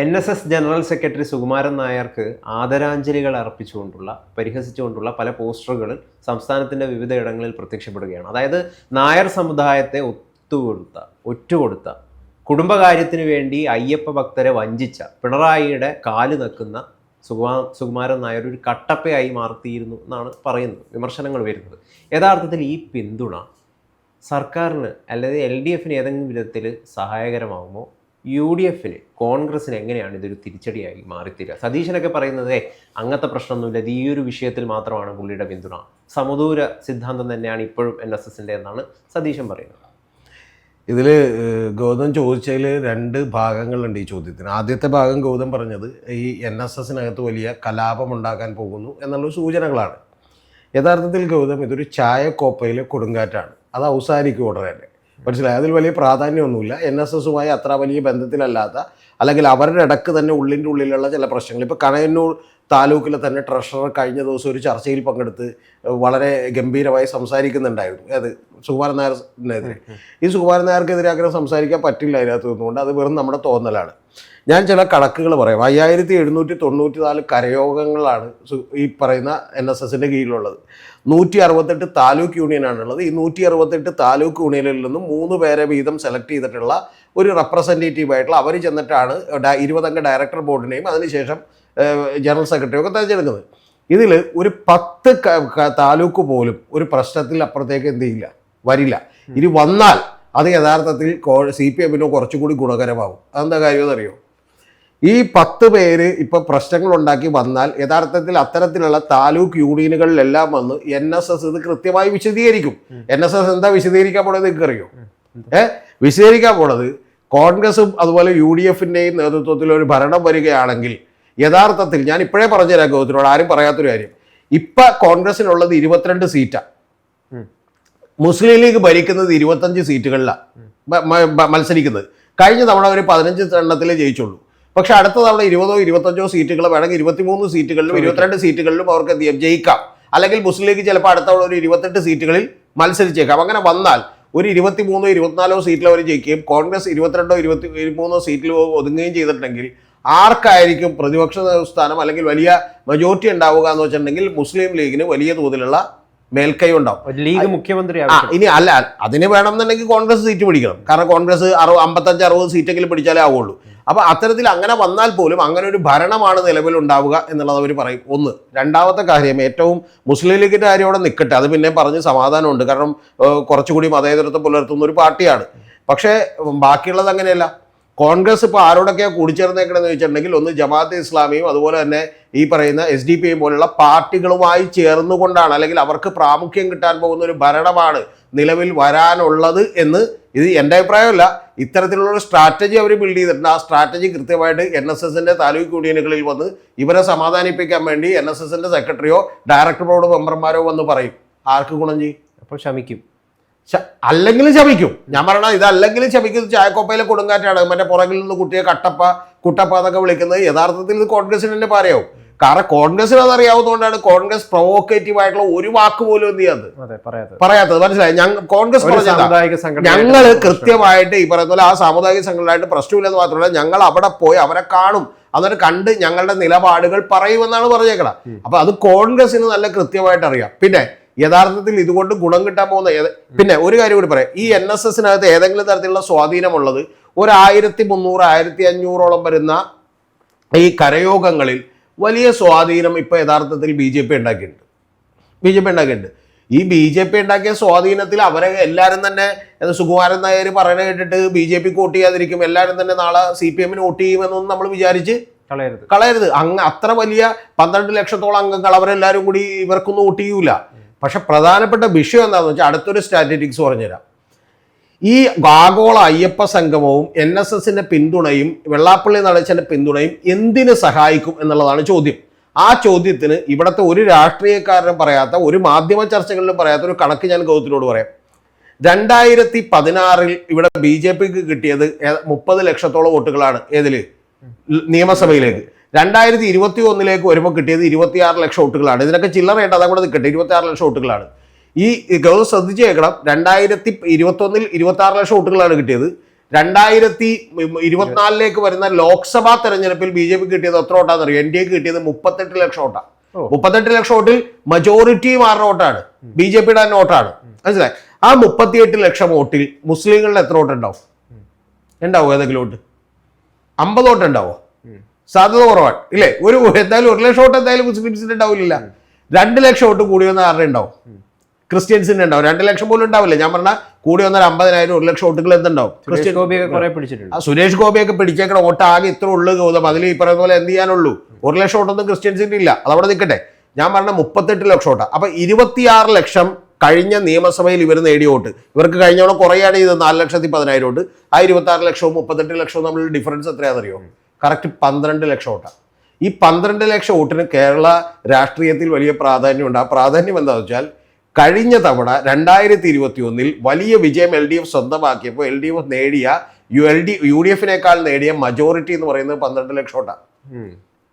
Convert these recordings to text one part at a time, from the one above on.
N S S general secretary Sukumaran നായർക്ക് ആദരാഞ്ജലികൾ അർപ്പിച്ചുകൊണ്ടുള്ള പരിഹസിച്ചുകൊണ്ടുള്ള പല പോസ്റ്ററുകൾ സംസ്ഥാനത്തിന്റെ വിവിധ ഇടങ്ങളിൽ പ്രത്യക്ഷപ്പെടുകയാണ്. അതായത് നായർ സമുദായത്തെ ഒത്തുകൊടുത്ത ഒറ്റുകൊടുത്ത കുടുംബകാര്യത്തിന് വേണ്ടി അയ്യപ്പ ഭക്തരെ വഞ്ചിച്ച പിണറായിയുടെ കാൽ നക്കുന്ന സുകുമാ സുകുമാരൻ നായർ ഒരു കട്ടപ്പയായി മാർത്തിയിരുന്നു എന്നാണ് പറയുന്നത് വിമർശനങ്ങൾ വരുന്നത്. യഥാർത്ഥത്തിൽ ഈ പിന്തുണ സർക്കാരിന് അല്ലെങ്കിൽ എൽ ഡി എഫിന് ഏതെങ്കിലും വിധത്തിൽ സഹായകരമാകുമോ? യു ഡി എഫിൽ കോൺഗ്രസിന് എങ്ങനെയാണ് ഇതൊരു തിരിച്ചടിയായി മാറിത്തീരുക? സതീശനൊക്കെ പറയുന്നത് "ഏയ്, അങ്ങനത്തെ പ്രശ്നമൊന്നുമില്ല ഇത് ഈ ഒരു വിഷയത്തിൽ മാത്രമാണ് പുള്ളിയുടെ പിന്തുണ. സമദൂര സിദ്ധാന്തം തന്നെയാണ് ഇപ്പോഴും എൻ എസ് എസിന്റെ എന്നാണ് സതീശൻ പറയുന്നത്. ഇതിൽ ഗൗതം ചോദിച്ചതിൽ രണ്ട് ഭാഗങ്ങളുണ്ട് ഈ ചോദ്യത്തിന്. ആദ്യത്തെ ഭാഗം ഗൗതം പറഞ്ഞത് ഈ എൻ എസ് എസിനകത്ത് വലിയ കലാപം ഉണ്ടാക്കാൻ പോകുന്നു എന്നുള്ള സൂചനകളാണ്. യഥാർത്ഥത്തിൽ ഗൗതം ഇതൊരു ചായക്കോപ്പയിലെ കൊടുങ്കാറ്റാണ്. അത് അവസാനിക്കും ഉടനെ തന്നെ. മനസ്സിലായി? അതിൽ വലിയ പ്രാധാന്യമൊന്നുമില്ല. എൻ എസ് എസുമായി അത്ര വലിയ ബന്ധത്തിലല്ലാത്ത അല്ലെങ്കിൽ അവരുടെ ഇടയ്ക്ക് തന്നെ ഉള്ളിന്റെ ഉള്ളിലുള്ള ചില പ്രശ്നങ്ങൾ. ഇപ്പോൾ കണയന്നൂർ താലൂക്കിലെ തന്നെ ട്രഷറർ കഴിഞ്ഞ ദിവസം ഒരു ചർച്ചയിൽ പങ്കെടുത്ത് വളരെ ഗംഭീരമായി സംസാരിക്കുന്നുണ്ടായിരുന്നു. അത് സുകുമാരൻ നായർനെതിരെ. ഈ സുകുമാരൻ നായർക്കെതിരെ അങ്ങനെ സംസാരിക്കാൻ പറ്റില്ല അതിനകത്ത് നിന്നുകൊണ്ട് അത് വെറും നമ്മുടെ തോന്നലാണ്. ഞാൻ ചില കണക്കുകൾ പറയാം. അയ്യായിരത്തി എഴുന്നൂറ്റി തൊണ്ണൂറ്റി നാല് കരയോഗങ്ങളാണ് ഈ പറയുന്ന എൻ എസ് എസിന്റെ കീഴിലുള്ളത്. നൂറ്റി അറുപത്തെട്ട് താലൂക്ക് യൂണിയനാണുള്ളത്. ഈ നൂറ്റി അറുപത്തെട്ട് താലൂക്ക് യൂണിയനിൽ നിന്നും മൂന്ന് പേരെ വീതം സെലക്ട് ചെയ്തിട്ടുള്ള ഒരു റെപ്രസെന്റേറ്റീവ് ആയിട്ടുള്ള അവർ ചെന്നിട്ടാണ് ഇരുപതംഗ ഡയറക്ടർ ബോർഡിനെയും അതിനുശേഷം ജനറൽ സെക്രട്ടറിയും ഒക്കെ തിരഞ്ഞെടുക്കുന്നത്. ഇതിൽ ഒരു പത്ത് താലൂക്ക് പോലും ഒരു പ്രശ്നത്തിൽ അപ്പുറത്തേക്ക് എന്ത് ചെയ്യില്ല? വരില്ല. ഇനി വന്നാൽ അത് യഥാർത്ഥത്തിൽ സി പി എമ്മിനോ കുറച്ചുകൂടി ഗുണകരമാകും അതെന്താ കാര്യമെന്ന് എന്നറിയോ? ഈ പത്ത് പേര് ഇപ്പൊ പ്രശ്നങ്ങൾ ഉണ്ടാക്കി വന്നാൽ യഥാർത്ഥത്തിൽ അത്തരത്തിലുള്ള താലൂക്ക് യൂണിയനുകളിലെല്ലാം വന്ന് എൻ എസ് എസ് ഇത് കൃത്യമായി വിശദീകരിക്കും. എൻ എസ് എസ് എന്താ വിശദീകരിക്കാൻ പോണത് നിങ്ങൾക്ക് അറിയോ ഏഹ് വിശദീകരിക്കാൻ പോണത് കോൺഗ്രസും അതുപോലെ യു ഡി എഫിന്റെയും നേതൃത്വത്തിൽ ഒരു ഭരണം വരികയാണെങ്കിൽ യഥാർത്ഥത്തിൽ ഞാൻ ഇപ്പോഴേ പറഞ്ഞുതരാം ഗൗതത്തിനോട് ആരും പറയാത്തൊരു കാര്യം. ഇപ്പം കോൺഗ്രസിനുള്ളത് ഇരുപത്തിരണ്ട് സീറ്റാണ്. മുസ്ലിം ലീഗ് ഭരിക്കുന്നത് ഇരുപത്തഞ്ച് സീറ്റുകളിലാണ് മത്സരിക്കുന്നത്. കഴിഞ്ഞ തവണ അവർ പതിനഞ്ച് എണ്ണത്തിലേ ജയിച്ചുള്ളൂ. പക്ഷെ അടുത്ത തവണ ഇരുപതോ ഇരുപത്തഞ്ചോ സീറ്റുകൾ വേണമെങ്കിൽ ഇരുപത്തിമൂന്ന് സീറ്റുകളിലും ഇരുപത്തിരണ്ട് സീറ്റുകളിലും അവർക്ക് എന്ത് ചെയ്യാം? ജയിക്കാം. അല്ലെങ്കിൽ മുസ്ലിം ലീഗ് ചിലപ്പോൾ അടുത്ത തവണ ഒരു ഇരുപത്തെട്ട് സീറ്റുകളിൽ മത്സരിച്ചേക്കാം. അങ്ങനെ വന്നാൽ ഒരു ഇരുപത്തിമൂന്നോ ഇരുപത്തിനാലോ സീറ്റിൽ അവർ ജയിക്കുകയും കോൺഗ്രസ് ഇരുപത്തിരണ്ടോ ഇരുപത്തി മൂന്നോ സീറ്റിൽ ഒതുങ്ങുകയും ചെയ്തിട്ടുണ്ടെങ്കിൽ ആർക്കായിരിക്കും പ്രതിപക്ഷ സ്ഥാനം അല്ലെങ്കിൽ വലിയ മെജോറിറ്റി ഉണ്ടാവുക എന്ന് വെച്ചിട്ടുണ്ടെങ്കിൽ മുസ്ലിം ലീഗിന് വലിയ തോതിലുള്ള മേൽക്കൈ ഉണ്ടാവും ലീഗ് മുഖ്യമന്ത്രി ഇനി അല്ല അതിന് വേണമെന്നുണ്ടെങ്കിൽ കോൺഗ്രസ് സീറ്റ് പിടിക്കണം. കാരണം കോൺഗ്രസ് അറുപത് അമ്പത്തഞ്ച് അറുപത് സീറ്റെങ്കിലും പിടിച്ചാലേ ആവുള്ളൂ. അപ്പൊ അത്തരത്തിൽ അങ്ങനെ വന്നാൽ പോലും അങ്ങനെ ഒരു ഭരണമാണ് നിലവിൽ ഉണ്ടാവുക എന്നുള്ളത് അവർ പറയും. ഒന്ന്. രണ്ടാമത്തെ കാര്യം ഏറ്റവും മുസ്ലിം ലീഗിന്റെ കാര്യം അവിടെ നിൽക്കട്ടെ അത് പിന്നെ പറഞ്ഞ് സമാധാനമുണ്ട്. കാരണം കുറച്ചുകൂടി മതേതരത്വം പുലർത്തുന്ന ഒരു പാർട്ടിയാണ്. പക്ഷേ ബാക്കിയുള്ളത് അങ്ങനെയല്ല. കോൺഗ്രസ് ഇപ്പോൾ ആരോടൊക്കെയാണ് കൂടിച്ചേർന്നേക്കണമെന്ന് ചോദിച്ചിട്ടുണ്ടെങ്കിൽ ഒന്ന് ജമാഅത്ത് ഇസ്ലാമിയും അതുപോലെ തന്നെ ഈ പറയുന്ന എസ് ഡി പി പോലുള്ള പാർട്ടികളുമായി ചേർന്നുകൊണ്ടാണ് അല്ലെങ്കിൽ അവർക്ക് പ്രാമുഖ്യം കിട്ടാൻ പോകുന്ന ഒരു ഭരണമാണ് നിലവിൽ വരാനുള്ളത് എന്ന് ഇത് എന്റെ അഭിപ്രായമല്ല. ഇത്തരത്തിലുള്ള സ്ട്രാറ്റജി അവർ ബിൽഡ് ചെയ്തിട്ടുണ്ട്. ആ സ്ട്രാറ്റജി കൃത്യമായിട്ട് എൻ എസ് എസിന്റെ താലൂക്ക് യൂണിയനുകളിൽ വന്ന് ഇവരെ സമാധാനിപ്പിക്കാൻ വേണ്ടി എൻ എസ് എസിന്റെ സെക്രട്ടറിയോ ഡയറക്ടർ ബോർഡ് മെമ്പർമാരോ വന്ന് പറയും. ആർക്ക് ഗുണം ചെയ്യും? അപ്പോൾ ശ- അല്ലെങ്കിലും ശമിക്കും ഞാൻ പറയണ ഇത് അല്ലെങ്കിലും ശമിക്കും ചായക്കോപ്പയിലെ കൊടുങ്കാറ്റാണ്. മറ്റേ പുറകിൽ നിന്ന് കുട്ടിയെ കട്ടപ്പ കുട്ടപ്പ എന്നൊക്കെ വിളിക്കുന്നത് യഥാർത്ഥത്തിൽ ഇത് കോൺഗ്രസിന് തന്നെ പറയാവും. കാരണം കോൺഗ്രസിന് അത് അറിയാവുന്നതുകൊണ്ടാണ് കോൺഗ്രസ് പ്രൊവോക്കേറ്റീവ് ആയിട്ടുള്ള ഒരു വാക്ക് പോലും എന്ത് ചെയ്യാത്തത്? പറയാത്തത്. മനസ്സിലായി? ഞങ്ങൾ കോൺഗ്രസ് ഞങ്ങൾ കൃത്യമായിട്ട് ഈ പറയുന്ന പോലെ ആ സാമുദായിക സംഘടനയായിട്ട് പ്രശ്നമില്ലെന്ന് മാത്രമല്ല ഞങ്ങൾ അവിടെ പോയി അവരെ കാണും. അതൊരു കണ്ട് ഞങ്ങളുടെ നിലപാടുകൾ പറയുമെന്നാണ് പറഞ്ഞേക്കണം അപ്പൊ അത് കോൺഗ്രസിന് നല്ല കൃത്യമായിട്ട് അറിയാം. പിന്നെ യഥാർത്ഥത്തിൽ ഇതുകൊണ്ട് ഗുണം കിട്ടാൻ പോകുന്ന പിന്നെ ഒരു കാര്യം കൂടി പറയാം. ഈ എൻ എസ് എസിനകത്ത് ഏതെങ്കിലും തരത്തിലുള്ള സ്വാധീനമുള്ളത് ഒരു ആയിരത്തി മുന്നൂറ് ആയിരത്തി അഞ്ഞൂറോളം വരുന്ന ഈ കരയോഗങ്ങളിൽ വലിയ സ്വാധീനം ഇപ്പൊ യഥാർത്ഥത്തിൽ ബി ജെ പി ഉണ്ടാക്കിയിട്ടുണ്ട്. ബി ജെ പി ഉണ്ടാക്കിയിട്ടുണ്ട്. ഈ ബി ജെ പി ഉണ്ടാക്കിയ സ്വാധീനത്തിൽ അവരെ എല്ലാവരും തന്നെ സുകുമാരൻ നായർ പറയണ കേട്ടിട്ട് ബി ജെ പിക്ക് വോട്ട് ചെയ്യാതിരിക്കും എല്ലാവരും തന്നെ നാളെ സി പി എമ്മിന് വോട്ട് ചെയ്യുമെന്നൊന്നും നമ്മൾ വിചാരിച്ച് കളയരുത്. കളയരുത്. അങ്ങ് അത്ര വലിയ പന്ത്രണ്ട് ലക്ഷത്തോളം അംഗങ്ങൾ അവരെല്ലാവരും കൂടി ഇവർക്കൊന്നും വോട്ട് ചെയ്യൂല. പക്ഷെ പ്രധാനപ്പെട്ട വിഷയം എന്താണെന്ന് വെച്ചാൽ അടുത്തൊരു സ്റ്റാറ്റിറ്റിക്സ് പറഞ്ഞുതരാം. ഈ ആഗോള അയ്യപ്പ സംഗമവും എൻ എസ് എസിന്റെ പിന്തുണയും വെള്ളാപ്പള്ളി നടേശന്റെ പിന്തുണയും എന്തിന് സഹായിക്കും എന്നുള്ളതാണ് ചോദ്യം. ആ ചോദ്യത്തിന് ഇവിടുത്തെ ഒരു രാഷ്ട്രീയക്കാരനും പറയാത്ത ഒരു മാധ്യമ ചർച്ചകളിലും പറയാത്ത ഒരു കണക്ക് ഞാൻ ഗൗതത്തിനോട് പറയാം. രണ്ടായിരത്തി പതിനാറിൽ ഇവിടെ ബി ജെ പിക്ക് കിട്ടിയത് മുപ്പത് ലക്ഷത്തോളം വോട്ടുകളാണ് ഏതിൽ? നിയമസഭയിലേക്ക്. രണ്ടായിരത്തി ഇരുപത്തി ഒന്നിലേക്ക് വരുമ്പോൾ കിട്ടിയത് ഇരുപത്തിയാറ് ലക്ഷം വോട്ടുകളാണ്. ഇതിനൊക്കെ ചില്ലറയായിട്ട് അതങ്ങോട്ട് നിൽക്കട്ടെ ഇരുപത്തിയാറ് ലക്ഷം വോട്ടുകളാണ്. ഈ ഗവൺമെന്റ് ശ്രദ്ധിച്ചേക്കണം രണ്ടായിരത്തി ഇരുപത്തൊന്നിൽ ഇരുപത്തി ആറ് ലക്ഷം വോട്ടുകളാണ് കിട്ടിയത്. രണ്ടായിരത്തി ഇരുപത്തിനാലിലേക്ക് വരുന്ന ലോക്സഭാ തെരഞ്ഞെടുപ്പിൽ ബി ജെ പി കിട്ടിയത് എത്ര വോട്ടാന്ന് അറിയോ? എൻ ഡി എക്ക് കിട്ടിയത് മുപ്പത്തെട്ട് ലക്ഷം വോട്ടാ ഓ. മുപ്പത്തെട്ട് ലക്ഷം വോട്ടിൽ മജോറിറ്റി മാറുന്ന വോട്ടാണ്. ബി ജെ പിയുടെ തന്നെ വോട്ടാണ്. മനസ്സിലായി? ആ മുപ്പത്തിയെട്ട് ലക്ഷം വോട്ടിൽ മുസ്ലിങ്ങളുടെ എത്ര വോട്ടുണ്ടാവും ഉണ്ടാവും? ഉണ്ടാവും ഏതെങ്കിലും വോട്ട്? അമ്പത് വോട്ട് ഉണ്ടാവോ? സാധ്യത കുറവാണ്. ഇല്ലേ? ഒരു എന്തായാലും ഒരു ലക്ഷം വോട്ട് എന്തായാലും മുസ്ലിംസിന് ഉണ്ടാവില്ല. രണ്ട് ലക്ഷം വോട്ട് കൂടി വന്ന ആരുടെ ഉണ്ടാവും? ക്രിസ്ത്യൻസിന്റെ ഉണ്ടാവും. രണ്ട് ലക്ഷം പോലും ഉണ്ടാവില്ല. ഞാൻ പറഞ്ഞ കൂടി വന്നാൽ അമ്പതിനായിരം ഒരു ലക്ഷം വോട്ടുകൾ എന്തുണ്ടാവും? ക്രിസ്ത്യൻ ഗോപിയൊക്കെ സുരേഷ് ഗോപിയൊക്കെ പിടിച്ചേക്കണ വോട്ട് ആകെ ഇത്ര ഉള്ളു ഗൗതം. അതിൽ ഈ പറയുന്ന പോലെ എന്ത് ചെയ്യാനുള്ളൂ? ഒരു ലക്ഷം വോട്ടൊന്നും ക്രിസ്ത്യൻസിന്റെ ഇല്ല. അതവിടെ നിൽക്കട്ടെ. ഞാൻ പറഞ്ഞ മുപ്പത്തെട്ട് ലക്ഷം വോട്ടാ. അപ്പൊ ഇരുപത്തിയാറ് ലക്ഷം കഴിഞ്ഞ നിയമസഭയിൽ ഇവർ നേടിയ വോട്ട്. ഇവർക്ക് കഴിഞ്ഞ തവണ കുറയാണ് ചെയ്തത്. നാല് ലക്ഷത്തി പതിനായിരം വോട്ട്. ആ ഇരുപത്തി ആറ് ലക്ഷവും മുപ്പത്തെട്ട് ലക്ഷവും തമ്മിൽ ഡിഫറൻസ് എത്രയാണെന്നറിയോ? കറക്റ്റ് പന്ത്രണ്ട് ലക്ഷം വോട്ടാണ് ഈ പന്ത്രണ്ട് ലക്ഷം വോട്ടിന് കേരള രാഷ്ട്രീയത്തിൽ വലിയ പ്രാധാന്യമുണ്ട് ആ പ്രാധാന്യം എന്താണെന്ന് വെച്ചാൽ കഴിഞ്ഞ തവണ രണ്ടായിരത്തി ഇരുപത്തി ഒന്നിൽ വലിയ വിജയം എൽ ഡി എഫ് സ്വന്തമാക്കിയപ്പോൾ എൽ ഡി എഫ് നേടിയ U L D U D എഫിനേക്കാൾ നേടിയ മജോറിറ്റി എന്ന് പറയുന്നത് പന്ത്രണ്ട് ലക്ഷം വോട്ടാണ്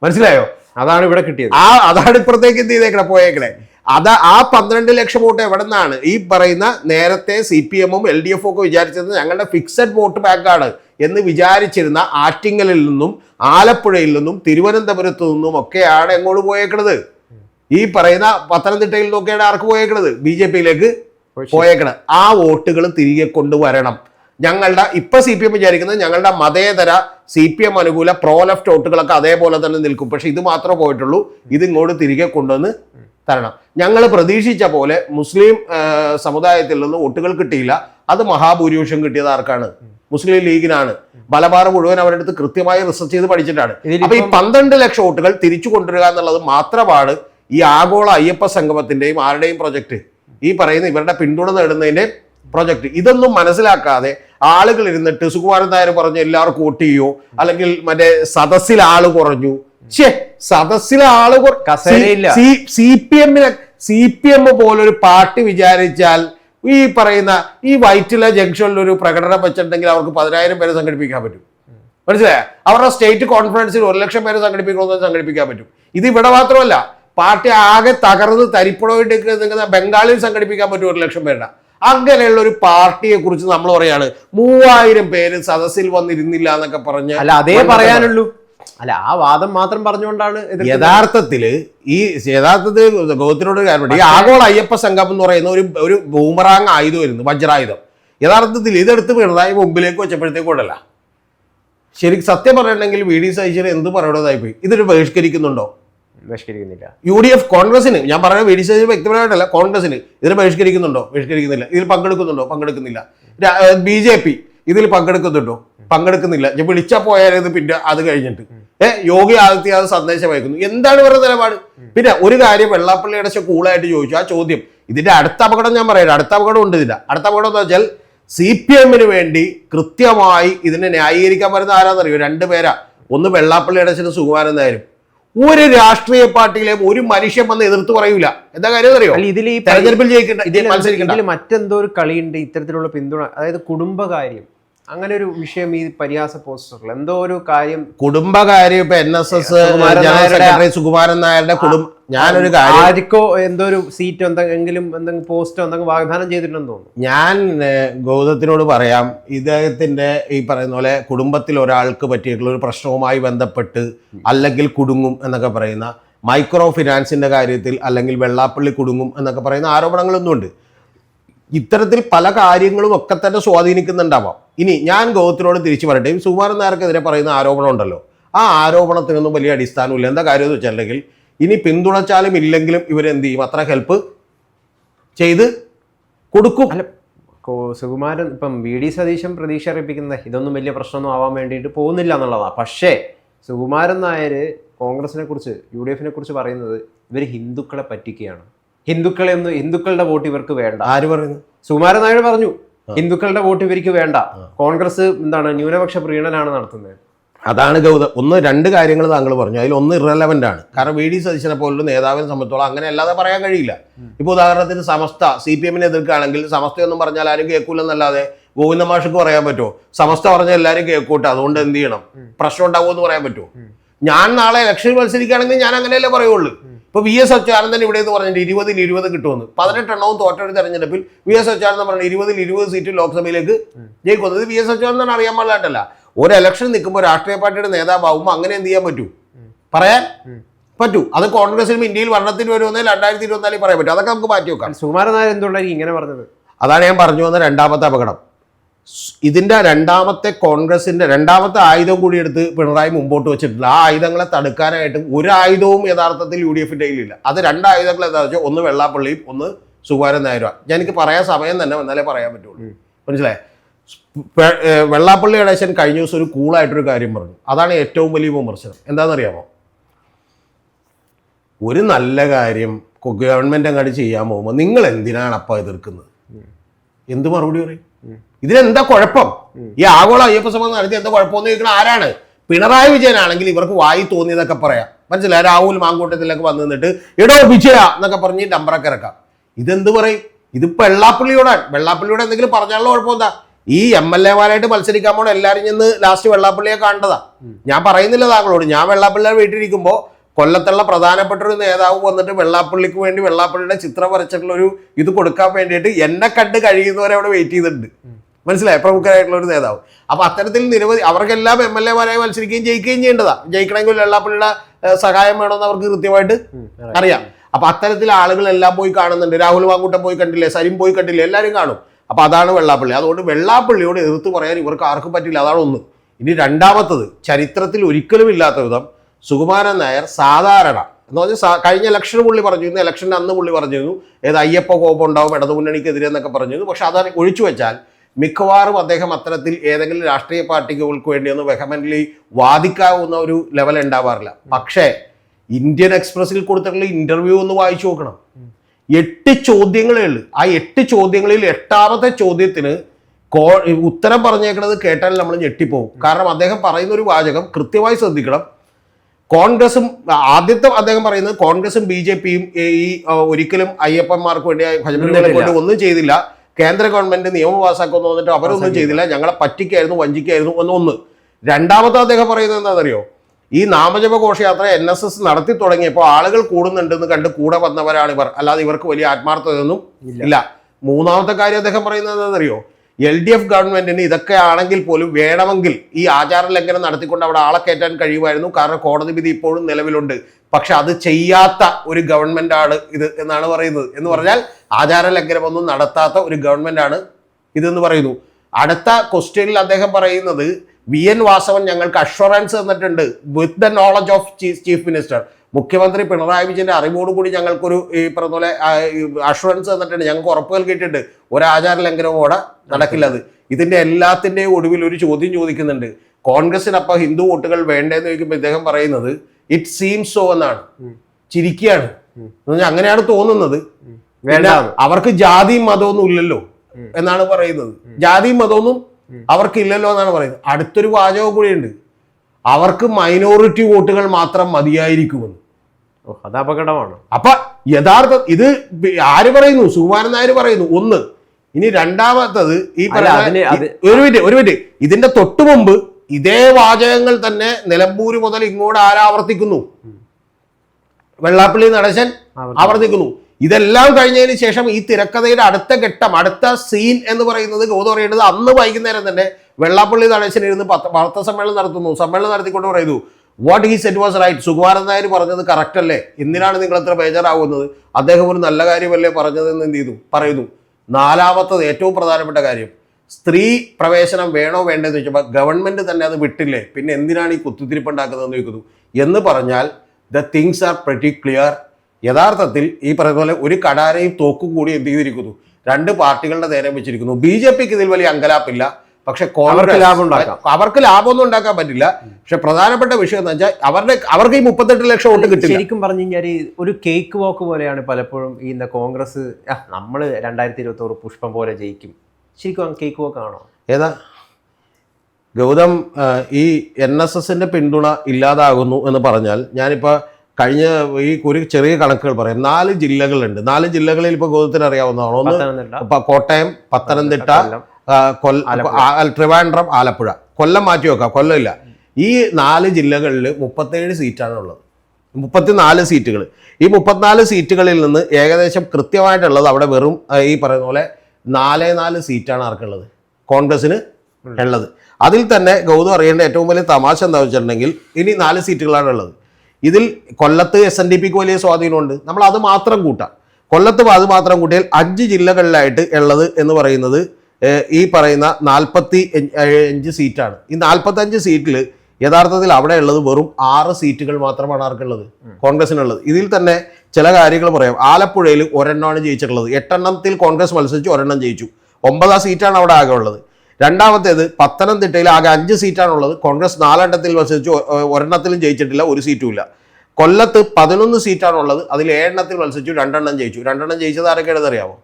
മനസ്സിലായോ? അതാണ് ഇവിടെ കിട്ടിയത്. ആ അതാണ് ഇപ്പുറത്തേക്ക് എന്ത് ചെയ്തേക്കണേ? പോയേക്കണേ. അത് ആ പന്ത്രണ്ട് ലക്ഷം വോട്ട് എവിടെ നിന്നാണ് ഈ പറയുന്ന നേരത്തെ സി പി എമ്മും എൽ ഡി എഫും ഒക്കെ വിചാരിച്ചത് ഞങ്ങളുടെ ഫിക്സഡ് വോട്ട് ബാങ്കാണ് എന്ന് വിചാരിച്ചിരുന്ന ആറ്റിങ്ങലിൽ നിന്നും ആലപ്പുഴയിൽ നിന്നും തിരുവനന്തപുരത്തു നിന്നും ഒക്കെയാണ് എങ്ങോട്ട് പോയേക്കണത്? ഈ പറയുന്ന പത്തനംതിട്ടയിൽ നിന്നൊക്കെയാണ് ആർക്ക് പോയേക്കണത്? ബി ജെ പിയിലേക്ക് പോയേക്കണത്. ആ വോട്ടുകൾ തിരികെ കൊണ്ടുവരണം. ഞങ്ങളുടെ ഇപ്പൊ സി പി എം വിചാരിക്കുന്നത് ഞങ്ങളുടെ മതേതര സി പി എം അനുകൂല പ്രോ ലെഫ്റ്റ് വോട്ടുകളൊക്കെ അതേപോലെ തന്നെ നിൽക്കും. പക്ഷെ ഇത് മാത്രമേ പോയിട്ടുള്ളൂ. ഇത് ഇങ്ങോട്ട് തിരികെ കൊണ്ടുവന്ന് തരണം. ഞങ്ങൾ പ്രതീക്ഷിച്ച പോലെ മുസ്ലിം സമുദായത്തിൽ നിന്ന് വോട്ടുകൾ കിട്ടിയില്ല. അത് മഹാഭൂരിപക്ഷം കിട്ടിയത് ആർക്കാണ്? മുസ്ലിം ലീഗിനാണ്. മലബാർ മുഴുവൻ അവരുടെ അടുത്ത് കൃത്യമായി റിസർച്ച് ചെയ്ത് പഠിച്ചിട്ടാണ്. അപ്പൊ ഈ പന്ത്രണ്ട് ലക്ഷം വോട്ടുകൾ തിരിച്ചു കൊണ്ടുവരിക എന്നുള്ളത് മാത്രമാണ് ഈ ആഗോള അയ്യപ്പ സംഗമത്തിന്റെയും ആരുടെയും പ്രൊജക്ട്. ഈ പറയുന്ന ഇവരുടെ പിന്തുണ നേടുന്നതിന്റെ പ്രൊജക്ട്. ഇതൊന്നും മനസ്സിലാക്കാതെ ആളുകൾ ഇരുന്നിട്ട് സുകുമാരൻ നായർ പറഞ്ഞു എല്ലാവർക്കും വോട്ട് ചെയ്യോ? അല്ലെങ്കിൽ മറ്റേ സദസ്സിൽ ആൾ കുറഞ്ഞു. ഛേ സദസ്സിലെ ആൾ കസേരയില്ല. സി പി എമ്മിനെ സി പി എം പോലൊരു പാർട്ടി വിചാരിച്ചാൽ ഈ പറയുന്ന ഈ വൈറ്റില ജംഗ്ഷനിൽ ഒരു പ്രകടനം വെച്ചിട്ടുണ്ടെങ്കിൽ അവർക്ക് പതിനായിരം പേരെ സംഘടിപ്പിക്കാൻ പറ്റും. മനസ്സിലായോ? അവരുടെ സ്റ്റേറ്റ് കോൺഫറൻസിൽ ഒരു ലക്ഷം പേരെ സംഘടിപ്പിക്കണമെന്ന് സംഘടിപ്പിക്കാൻ പറ്റും. ഇത് ഇവിടെ മാത്രമല്ല പാർട്ടി ആകെ തകർന്ന് നിൽക്കുന്ന ബംഗാളിൽ സംഘടിപ്പിക്കാൻ പറ്റും ഒരു ലക്ഷം പേരുടെ. അങ്ങനെയുള്ള ഒരു പാർട്ടിയെ കുറിച്ച് നമ്മൾ പറയാണ്. മൂവായിരം പേര് സദസ്സിൽ വന്നിരുന്നില്ല എന്നൊക്കെ പറഞ്ഞ് അല്ല അതേ പറയാനുള്ളൂ. അല്ല ആ വാദം മാത്രം പറഞ്ഞുകൊണ്ടാണ് യഥാർത്ഥത്തിൽ യഥാർത്ഥത്തിൽ ഈ യഥാർത്ഥത്തിൽ ഗോത്രോട് കാര്യമുണ്ട് ഈ ആഗോള അയ്യപ്പ സംഘം എന്ന് പറയുന്ന ഒരു ഒരു ബൂമറാങ് ആയുധമായിരുന്നു വജ്രായുധം. യഥാർത്ഥത്തിൽ ഇതെടുത്ത് പിണറായി മുമ്പിലേക്ക് വെച്ചപ്പോഴത്തേക്കൂടല്ല ശരിക്കും സത്യം പറയണമെങ്കിൽ വി ഡി സതീശന് എന്ത് പറയണതായിപ്പോയി? ഇതൊരു ബഹിഷ്കരിക്കുന്നുണ്ടോ? ബഹിഷ്കരിക്കുന്നില്ല. യു ഡി എഫ് കോൺഗ്രസിന് ഞാൻ പറയുന്നത് വി ഡി സതീശൻ വ്യക്തിപരമായിട്ടല്ല കോൺഗ്രസിന് ഇതിനെ ബഹിഷ്കരിക്കുന്നുണ്ടോ? ബഹിഷ്കരിക്കുന്നില്ല. ഇതിൽ പങ്കെടുക്കുന്നുണ്ടോ? പങ്കെടുക്കുന്നില്ല. ബി ജെ പി ഇതിൽ പങ്കെടുക്കുന്നുണ്ടോ? പങ്കെടുക്കുന്നില്ല. ഞാൻ വിളിച്ചാ പോയാലും പിന്നെ അത് കഴിഞ്ഞിട്ട്. യോഗി ആദിത്യനാഥ് സന്ദേശം അയക്കുന്നു. എന്താണ് ഇവരുടെ നിലപാട്? പിന്നെ ഒരു കാര്യം വെള്ളാപ്പള്ളിയുടെ കൂളായിട്ട് ചോദിച്ചു. ആ ചോദ്യം ഇതിന്റെ അടുത്ത അപകടം ഞാൻ പറയാം അടുത്ത അപകടം ഉണ്ട് ഇതിന്റെ. അടുത്ത അപകടം എന്ന് വെച്ചാൽ സി പി എമ്മിന് വേണ്ടി കൃത്യമായി ഇതിനെ ന്യായീകരിക്കാൻ വരുന്ന ആരാന്നറിയോ? രണ്ടുപേരാ ഒന്ന് വെള്ളാപ്പള്ളിയുടെ അടച്ചനും സുകുമാരൻ നായരും. ഒരു രാഷ്ട്രീയ പാർട്ടിയിലെയും ഒരു മനുഷ്യൻ വന്ന് എതിർത്ത് പറയൂല. എന്താ കാര്യം അറിയോ? ഇതിൽ ഈ തെരഞ്ഞെടുപ്പിൽ ജയിക്കേണ്ട ഇതിൽ മത്സരിക്കേണ്ട. ഇതിൽ മറ്റെന്തോ ഒരു കളിയുണ്ട് ഇത്തരത്തിലുള്ള പിന്തുണ അതായത് കുടുംബകാര്യം. അങ്ങനെ ഒരു വിഷയം ഈ പരിഹാസ പോസ്റ്ററിൽ എന്തോ ഒരു കാര്യം കുടുംബകാര്യം ഇപ്പൊ N S S secretary Sukumaran നായരുടെ കുടുംബം ഞാനൊരു കാര്യം ആർക്കോ എന്തോ ഒരു സീറ്റ് എന്തെങ്കിലും എന്തെങ്കിലും പോസ്റ്റോ എന്തെങ്കിലും വാഗ്ദാനം ചെയ്തിട്ടുണ്ടെന്ന് തോന്നുന്നു. ഞാൻ ഗൗതത്തിനോട് പറയാം. ഇദ്ദേഹത്തിന്റെ ഈ പറയുന്ന പോലെ കുടുംബത്തിൽ ഒരാൾക്ക് പറ്റിയിട്ടുള്ള ഒരു പ്രശ്നവുമായി ബന്ധപ്പെട്ട് അല്ലെങ്കിൽ കുടുങ്ങും എന്നൊക്കെ പറയുന്ന മൈക്രോ ഫിനാൻസിന്റെ കാര്യത്തിൽ അല്ലെങ്കിൽ വെള്ളാപ്പള്ളി കുടുങ്ങും എന്നൊക്കെ പറയുന്ന ആരോപണങ്ങളൊന്നും ഉണ്ട് ഇത്തരത്തിൽ പല കാര്യങ്ങളും ഒക്കെ തന്നെ സ്വാധീനിക്കുന്നുണ്ടാവാം. ഇനി ഞാൻ ഗോവത്തിനോട് തിരിച്ചു പറയട്ടെ. സുകുമാരൻ നായർക്കെതിരെ പറയുന്ന ആരോപണം ഉണ്ടല്ലോ. ആ ആരോപണത്തിനൊന്നും വലിയ അടിസ്ഥാനമില്ല. എന്താ കാര്യം എന്ന് വെച്ചിട്ടുണ്ടെങ്കിൽ ഇനി പിന്തുണച്ചാലും ഇല്ലെങ്കിലും ഇവരെന്ത് ചെയ്യും? അത്ര ഹെൽപ്പ് ചെയ്ത് കൊടുക്കും. സുകുമാരൻ ഇപ്പം വി ഡി സതീശൻ പ്രതീക്ഷ അറിയിപ്പിക്കുന്നത് ഇതൊന്നും വലിയ പ്രശ്നമൊന്നും ആവാൻ വേണ്ടിയിട്ട് പോകുന്നില്ല എന്നുള്ളതാണ് പക്ഷേ സുകുമാരൻ നായർ കോൺഗ്രസിനെ കുറിച്ച് യു ഡി എഫിനെ കുറിച്ച് പറയുന്നത് ഇവർ ഹിന്ദുക്കളെ പറ്റിക്കുകയാണ്. ഹിന്ദുക്കളെ ഒന്ന് ഹിന്ദുക്കളുടെ വോട്ട് ഇവർക്ക് വേണ്ട. ആര് പറയുന്നു? സുകുമാരൻ നായർ പറഞ്ഞു ഹിന്ദുക്കളുടെ വോട്ട് ഇവർക്ക് വേണ്ട. കോൺഗ്രസ് എന്താണ് ന്യൂനപക്ഷ പ്രീണനാണ് നടത്തുന്നത്. അതാണ് ഗൗതം ഒന്ന് രണ്ട് കാര്യങ്ങൾ താങ്കൾ പറഞ്ഞു. അതിൽ ഒന്ന് ഇറലവന്റ് ആണ്. കാരണം വി ഡി സതീശനെ പോലുള്ള നേതാവിനെ സംബന്ധിച്ചോളം അങ്ങനെ അല്ലാതെ പറയാൻ കഴിയില്ല. ഇപ്പോൾ ഉദാഹരണത്തിന് സമസ്ത സി പി എമ്മിനെ എതിർക്കുകയാണെങ്കിൽ സമസ്തയൊന്നും പറഞ്ഞാൽ ആരും കേൾക്കൂലെന്നല്ലാതെ ഗോവിന്ദ മാഷക്ക് പറയാൻ പറ്റുമോ? സമസ്ത പറഞ്ഞാൽ എല്ലാവരും കേൾക്കൂട്ടെ അതുകൊണ്ട് എന്ത് ചെയ്യണം? പ്രശ്നം ഉണ്ടാവുമെന്ന് പറയാൻ പറ്റുമോ? ഞാൻ നാളെ ഇലക്ഷൻ മത്സരിക്കുകയാണെങ്കിൽ ഞാൻ അങ്ങനെയല്ലേ പറയുള്ളൂ. ഇപ്പൊ വി എസ് അച്യുതാനന്ദൻ ഇവിടെ എന്ന് പറഞ്ഞിട്ട് ഇരുപതിൽ ഇരുപത് കിട്ടുമെന്ന്. പതിനെട്ടെണ്ണവും തോറ്റൊരു തെരഞ്ഞെടുപ്പിൽ വി എസ് അച്യുതാനന്ദൻ പറഞ്ഞു ഇരുപതിൽ ഇരുപത് സീറ്റ് ലോക്സഭയിലേക്ക് ജയിക്കുന്നത്. വി എസ് അച്യുതാനന്ദൻ അറിയാൻ പാടില്ലാട്ടല്ല ഒരു ഇലക്ഷൻ നിൽക്കുമ്പോൾ രാഷ്ട്രീയ പാർട്ടിയുടെ നേതാവാകുമ്പോൾ അങ്ങനെ എന്ത് ചെയ്യാൻ പറ്റൂ? പറയാൻ പറ്റൂ. അത് കോൺഗ്രസിനും ഇന്ത്യയിൽ ഭരണത്തിൽ വരുമെന്ന് രണ്ടായിരത്തി ഇരുപത്തിനാലിൽ പറയാൻ പറ്റും. അതൊക്കെ നമുക്ക് മാറ്റി വെക്കാം. സുകുമാരൻ നായർ എന്തുകൊണ്ടായിരിക്കും ഇങ്ങനെ പറഞ്ഞത്? അതാണ് ഞാൻ പറഞ്ഞു വന്ന രണ്ടാമത്തെ അപകടം. സ് ഇതിന്റെ രണ്ടാമത്തെ കോൺഗ്രസിന്റെ രണ്ടാമത്തെ ആയുധം കൂടി എടുത്ത് പിണറായി മുമ്പോട്ട് വെച്ചിട്ടില്ല. ആ ആയുധങ്ങളെ തടുക്കാനായിട്ട് ഒരു ആയുധവും യഥാർത്ഥത്തിൽ യു ഡി എഫിന്റെ കയ്യിലില്ല. അത് രണ്ട് ആയുധങ്ങൾ എന്താ വെച്ചാൽ ഒന്ന് വെള്ളാപ്പള്ളിയും ഒന്ന് സുകുമാരൻ നായരുമാണ്. ഞാൻ എനിക്ക് പറയാൻ സമയം തന്നെ വന്നാലേ പറയാൻ പറ്റുള്ളൂ. മനസ്സിലായി? വെള്ളാപ്പള്ളി ഗണേശൻ കഴിഞ്ഞ ദിവസം ഒരു കൂളായിട്ടൊരു കാര്യം പറഞ്ഞു. അതാണ് ഏറ്റവും വലിയ വിമർശനം. എന്താണെന്നറിയാമോ? ഒരു നല്ല കാര്യം ഗവൺമെന്റ് ഗവൺമെന്റ് അങ്ങോട്ട് ചെയ്യാൻ പോകുമ്പോൾ നിങ്ങൾ എന്തിനാണ് അപ്പം എതിർക്കുന്നത്? എന്ത് മറുപടി പറയും? ഇതിനെന്താ കുഴപ്പം? ഈ ആഗോള അയ്യപ്പ സഭ നടത്തി എന്താ കുഴപ്പമെന്ന് ചോദിക്കണം ആരാണ്? പിണറായി വിജയനാണെങ്കിൽ ഇവർക്ക് വായി തോന്നിയതൊക്കെ പറയാം. മനസ്സിലായി? രാഹുൽ മാങ്കൂട്ടത്തിലൊക്കെ വന്നു നിന്നിട്ട് എടോ വിജയ എന്നൊക്കെ പറഞ്ഞ് നമ്പറൊക്കെ ഇറക്കാം. ഇതെന്ത് പറയും? ഇത് വെള്ളാപ്പള്ളിയോടെ. വെള്ളാപ്പള്ളിയോടെ എന്തെങ്കിലും പറഞ്ഞാലുള്ള കുഴപ്പമെന്താ ഈ എം എൽ എമാരായിട്ട് മത്സരിക്കാൻ പോണ എല്ലാവരും ചെന്ന് ലാസ്റ്റ് വെള്ളാപ്പള്ളിയെ കാണേണ്ടതാ ഞാൻ പറയുന്നില്ല താങ്കളോട്. ഞാൻ വെള്ളാപ്പള്ളിയുടെ വീട്ടിലിരിക്കുമ്പോൾ കൊല്ലത്തുള്ള പ്രധാനപ്പെട്ട ഒരു നേതാവ് വന്നിട്ട് വെള്ളാപ്പള്ളിക്ക് വേണ്ടി വെള്ളാപ്പള്ളിയുടെ ചിത്രം വരച്ചിട്ടുള്ള ഒരു ഇത് കൊടുക്കാൻ വേണ്ടിയിട്ട് എന്നെ കണ്ട് കഴിയുന്നവരെ അവിടെ വെയിറ്റ് ചെയ്തിട്ടുണ്ട്. മനസ്സിലായി? പ്രമുഖരായിട്ടുള്ള ഒരു നേതാവ്. അപ്പൊ അത്തരത്തിൽ നിരവധി അവർക്കെല്ലാം എം എൽ എമാരായി മത്സരിക്കുകയും ജയിക്കുകയും ചെയ്യേണ്ടതാ. ജയിക്കണമെങ്കിൽ വെള്ളാപ്പള്ളിയുടെ സഹായം വേണമെന്ന് അവർക്ക് കൃത്യമായിട്ട് അറിയാം. അപ്പൊ അത്തരത്തിൽ ആളുകളെല്ലാം പോയി കാണുന്നുണ്ട്. രാഹുൽ മാങ്കൂട്ടം പോയി കണ്ടില്ലേ? സരിം പോയി കണ്ടില്ലേ? എല്ലാവരും കാണും. അപ്പൊ അതാണ് വെള്ളാപ്പള്ളി. അതുകൊണ്ട് വെള്ളാപ്പള്ളിയോട് എതിർത്ത് പറയാൻ ഇവർക്ക് ആർക്കും പറ്റില്ല. അതാണ് ഒന്ന്. ഇനി രണ്ടാമത്തത് ചരിത്രത്തിൽ ഒരിക്കലും ഇല്ലാത്ത വിധം സുകുമാരൻ നായർ സാധാരണ. എന്ന് പറഞ്ഞാൽ കഴിഞ്ഞ ഇലക്ഷന് പുള്ളി പറഞ്ഞിരുന്നു ഇലക്ഷന്റെ അന്ന് പുള്ളി പറഞ്ഞിരുന്നു ഏത് അയ്യപ്പ കോപം ഉണ്ടാവും ഇടതുമുന്നണിക്കെതിരെ എന്നൊക്കെ പറഞ്ഞിരുന്നു. പക്ഷെ അത് ഒഴിച്ചു വെച്ചാൽ മിക്കവാറും അദ്ദേഹം അത്തരത്തിൽ ഏതെങ്കിലും രാഷ്ട്രീയ പാർട്ടികൾക്ക് വേണ്ടിയൊന്നും വെഹമെന്റലി വാദിക്കാവുന്ന ഒരു ലെവൽ ഉണ്ടാവാറില്ല. പക്ഷേ ഇന്ത്യൻ എക്സ്പ്രസിൽ കൊടുത്തിട്ടുള്ള ഇന്റർവ്യൂ ഒന്ന് വായിച്ചു നോക്കണം. എട്ട് ചോദ്യങ്ങളേ ഉള്ളൂ. ആ എട്ട് ചോദ്യങ്ങളിൽ എട്ടാമത്തെ ചോദ്യത്തിന് കോ ഉത്തരം പറഞ്ഞേക്കുന്നത് കേട്ടാൽ നമ്മൾ ഞെട്ടിപ്പോവും. കാരണം അദ്ദേഹം പറയുന്ന ഒരു വാചകം കൃത്യമായി ശ്രദ്ധിക്കണം. കോൺഗ്രസും ആദ്യത്തെ അദ്ദേഹം പറയുന്നത് കോൺഗ്രസും ബി ജെ പിയും ഈ ഒരിക്കലും അയ്യപ്പന്മാർക്ക് വേണ്ടി ഭജനങ്ങളെ കൊണ്ട് ഒന്നും ചെയ്തില്ല. കേന്ദ്ര ഗവൺമെന്റ് നിയമം പാസ്സാക്കുമെന്ന് വന്നിട്ട് അവരൊന്നും ചെയ്തില്ല. ഞങ്ങളെ പറ്റിക്കായിരുന്നു വഞ്ചിക്കായിരുന്നു എന്ന് ഒന്ന്. രണ്ടാമത്തെ അദ്ദേഹം പറയുന്നത് എന്താണെന്നറിയോ? ഈ നാമജപ ഘോഷയാത്ര എൻ എസ് എസ് നടത്തി തുടങ്ങിയപ്പോൾ ആളുകൾ കൂടുന്നുണ്ടെന്ന് കണ്ട് കൂടെ വന്നവരാണ് ഇവർ. അല്ലാതെ ഇവർക്ക് വലിയ ആത്മാർത്ഥതയൊന്നും ഇല്ല. മൂന്നാമത്തെ കാര്യം അദ്ദേഹം പറയുന്നത് എന്താണെന്നറിയോ? എൽ ഡി എഫ് ഗവൺമെന്റിന് ഇതൊക്കെ ആണെങ്കിൽ പോലും വേണമെങ്കിൽ ഈ ആചാര ലംഘനം നടത്തിക്കൊണ്ട് അവിടെ ആളെ കയറ്റാൻ കഴിയുമായിരുന്നു. കാരണം കോടതി വിധി ഇപ്പോഴും നിലവിലുണ്ട്. പക്ഷെ അത് ചെയ്യാത്ത ഒരു ഗവൺമെന്റ് ആണ് ഇത് എന്നാണ് പറയുന്നത്. എന്ന് പറഞ്ഞാൽ ആചാര ലംഘനമൊന്നും നടത്താത്ത ഒരു ഗവൺമെന്റ് ആണ് ഇതെന്ന് പറയുന്നു. അടുത്ത ക്വസ്റ്റ്യനിൽ അദ്ദേഹം പറയുന്നത് വി എൻ വാസവൻ ഞങ്ങൾക്ക് അഷ്വറൻസ് തന്നിട്ടുണ്ട് with the knowledge of chief minister. മുഖ്യമന്ത്രി പിണറായി വിജയന്റെ അറിവോടുകൂടി ഞങ്ങൾക്കൊരു ഈ പറഞ്ഞ പോലെ അഷുറൻസ് തന്നിട്ടുണ്ട്. ഞങ്ങൾക്ക് ഉറപ്പ് നൽകിയിട്ടുണ്ട്. ഒരാചാര ലംഘനവും അവിടെ നടക്കില്ലത്. ഇതിന്റെ എല്ലാത്തിന്റെയും ഒടുവിൽ ഒരു ചോദ്യം ചോദിക്കുന്നുണ്ട്. കോൺഗ്രസിനപ്പം അപ്പൊ ഹിന്ദു വോട്ടുകൾ വേണ്ടെന്ന് ചോദിക്കുമ്പോൾ ഇദ്ദേഹം പറയുന്നത് ഇറ്റ് സീംസ് സോ എന്നാണ്. ചിരിക്കുകയാണ്. അങ്ങനെയാണ് തോന്നുന്നത്. അവർക്ക് ജാതിയും മതമൊന്നും ഇല്ലല്ലോ എന്നാണ് പറയുന്നത്. ജാതിയും മതമൊന്നും അവർക്ക് ഇല്ലല്ലോ എന്നാണ് പറയുന്നത്. അടുത്തൊരു വാചകം കൂടിയുണ്ട് അവർക്ക് മൈനോറിറ്റി വോട്ടുകൾ മാത്രം മതിയായിരിക്കുമെന്ന്. അത് അപകടമാണ്. അപ്പൊ യഥാർത്ഥ ഇത് ആര് പറയുന്നു? സുകുമാരൻ നായർ പറയുന്നു. ഒന്ന് ഇനി രണ്ടാമത്തത് ഈ ഒരു മിനിറ്റ് ഒരു മിനിറ്റ്. ഇതിന്റെ തൊട്ടു മുമ്പ് ഇതേ വാചകങ്ങൾ തന്നെ നിലമ്പൂര് മുതൽ ഇങ്ങോട്ട് ആരാവർത്തിക്കുന്നു വെള്ളാപ്പള്ളി നടശൻ ആവർത്തിക്കുന്നു. ഇതെല്ലാം കഴിഞ്ഞതിന് ശേഷം ഈ തിരക്കഥയുടെ അടുത്ത ഘട്ടം അടുത്ത സീൻ എന്ന് പറയുന്നത് ഗൗതം പറയുന്നത് അന്ന് വൈകുന്നേരം തന്നെ വെള്ളാപ്പള്ളി നടേശൻ ഇരുന്ന് പത്ത് വാർത്താ സമ്മേളനം നടത്തുന്നു. സമ്മേളനം നടത്തിക്കൊണ്ട് പറയുന്നു what he said was right Sukumaran Nair പറഞ്ഞത് കറക്റ്റ് അല്ലേ? എന്തിനാണ് നിങ്ങൾ അത്ര ബേജാറാവുന്നത്? അദ്ദേഹം ഒരു നല്ല കാര്യമല്ലേ പറഞ്ഞതെന്ന് എന്ത് ചെയ്തു? പറയുന്നു നാലാമത്തത് ഏറ്റവും പ്രധാനപ്പെട്ട കാര്യം. സ്ത്രീ പ്രവേശനം വേണോ വേണ്ടെന്ന് ചോദിച്ചപ്പോൾ ഗവൺമെന്റ് തന്നെ അത് വിട്ടില്ലേ? പിന്നെ എന്തിനാണ് ഈ കുത്തിത്തിരിപ്പുണ്ടാക്കുന്നതെന്ന് ചോദിക്കുന്നു. എന്ന് പറഞ്ഞാൽ the things are pretty clear യഥാർത്ഥത്തിൽ ഈ പറയുന്ന പോലെ ഒരു കടാരയും തോക്കും കൂടി എന്ത് ചെയ്തിരിക്കുന്നു? രണ്ട് പാർട്ടികളുടെ നേരം വെച്ചിരിക്കുന്നു. ബി ജെ പിക്ക് ഇതിൽ വലിയ അങ്കലാപ്പില്ല. പക്ഷെ അവർക്ക് ലാഭം ഉണ്ടാക്കാം. അവർക്ക് ലാഭമൊന്നും ഉണ്ടാക്കാൻ പറ്റില്ല. പക്ഷെ പ്രധാനപ്പെട്ട വിഷയം എന്ന് വെച്ചാൽ അവരുടെ അവർക്ക് ഈ മുപ്പത്തെട്ട് ലക്ഷം വോട്ട് കിട്ടില്ല. ശരിക്കും പറഞ്ഞു കഴിഞ്ഞാൽ ഒരു കേക്ക് വാക്ക് പോലെയാണ് പലപ്പോഴും ഈ കോൺഗ്രസ് നമ്മൾ രണ്ടായിരത്തി ഇരുപത്തി പുഷ്പം പോലെ ജയിക്കും. ശരിക്കും കേക്ക് വോക്ക് ആണോ? ഏതാ? ഗൗതം ഈ എൻ എസ് എസിന്റെ പിന്തുണ ഇല്ലാതാകുന്നു എന്ന് പറഞ്ഞാൽ ഞാനിപ്പോൾ കഴിഞ്ഞ ഈ ഒരു ചെറിയ കണക്കുകൾ പറയാം. നാല് ജില്ലകളുണ്ട്. നാല് ജില്ലകളിൽ ഇപ്പോൾ ഗൗതത്തിന് അറിയാവുന്നതാണ് ഒന്ന് ഇപ്പൊ കോട്ടയം പത്തനംതിട്ട കൊല്ലം, ട്രിവാൻഡ്രം ആലപ്പുഴ. കൊല്ലം മാറ്റി വെക്കാം കൊല്ലമില്ല. ഈ നാല് ജില്ലകളിൽ മുപ്പത്തേഴ് സീറ്റാണ് ഉള്ളത്. മുപ്പത്തിനാല് സീറ്റുകൾ ഈ മുപ്പത്തിനാല് സീറ്റുകളിൽ നിന്ന് ഏകദേശം കൃത്യമായിട്ടുള്ളത് അവിടെ വെറും ഈ പറയുന്ന പോലെ നാലേ നാല് സീറ്റാണ് ആർക്കുള്ളത്. കോൺഗ്രസിന് ഉള്ളത്. അതിൽ തന്നെ ഗൗതം അറിയേണ്ട ഏറ്റവും വലിയ തമാശ എന്താ വെച്ചിട്ടുണ്ടെങ്കിൽ ഇനി നാല് സീറ്റുകളാണ് ഉള്ളത്. ഇതിൽ കൊല്ലത്ത് എസ് എൻ ഡി പിക്ക് വലിയ സ്വാധീനമുണ്ട്. നമ്മൾ അത് മാത്രം കൂട്ടാം. കൊല്ലത്ത് അത് മാത്രം കൂട്ടിയാൽ അഞ്ച് ജില്ലകളിലായിട്ട് ഉള്ളത് എന്ന് പറയുന്നത് ഈ പറയുന്ന നാൽപ്പത്തി അഞ്ച് സീറ്റാണ്. ഈ നാൽപ്പത്തഞ്ച് സീറ്റിൽ യഥാർത്ഥത്തിൽ അവിടെ ഉള്ളത് വെറും ആറ് സീറ്റുകൾ മാത്രമാണ് ആർക്കുള്ളത്? കോൺഗ്രസിനുള്ളത്. ഇതിൽ തന്നെ ചില കാര്യങ്ങൾ പറയാം. ആലപ്പുഴയിൽ ഒരെണ്ണമാണ് ജയിച്ചിട്ടുള്ളത്. എട്ടെണ്ണത്തിൽ കോൺഗ്രസ് മത്സരിച്ച് ഒരെണ്ണം ജയിച്ചു. ഒമ്പതാം സീറ്റാണ് അവിടെ ആകെ ഉള്ളത്. രണ്ടാമത്തേത് പത്തനംതിട്ടയിൽ ആകെ അഞ്ച് സീറ്റാണ് ഉള്ളത്. കോൺഗ്രസ് നാലെണ്ണത്തിൽ മത്സരിച്ചു ഒരെണ്ണത്തിലും ജയിച്ചിട്ടില്ല ഒരു സീറ്റുമില്ല കൊല്ലത്ത് പതിനൊന്ന് സീറ്റാണുള്ളത് അതിൽ ഏഴെണ്ണത്തിൽ മത്സരിച്ചു രണ്ടെണ്ണം ജയിച്ചു. രണ്ടെണ്ണം ജയിച്ചത് ആരൊക്കെയാണെന്ന് അറിയാമോ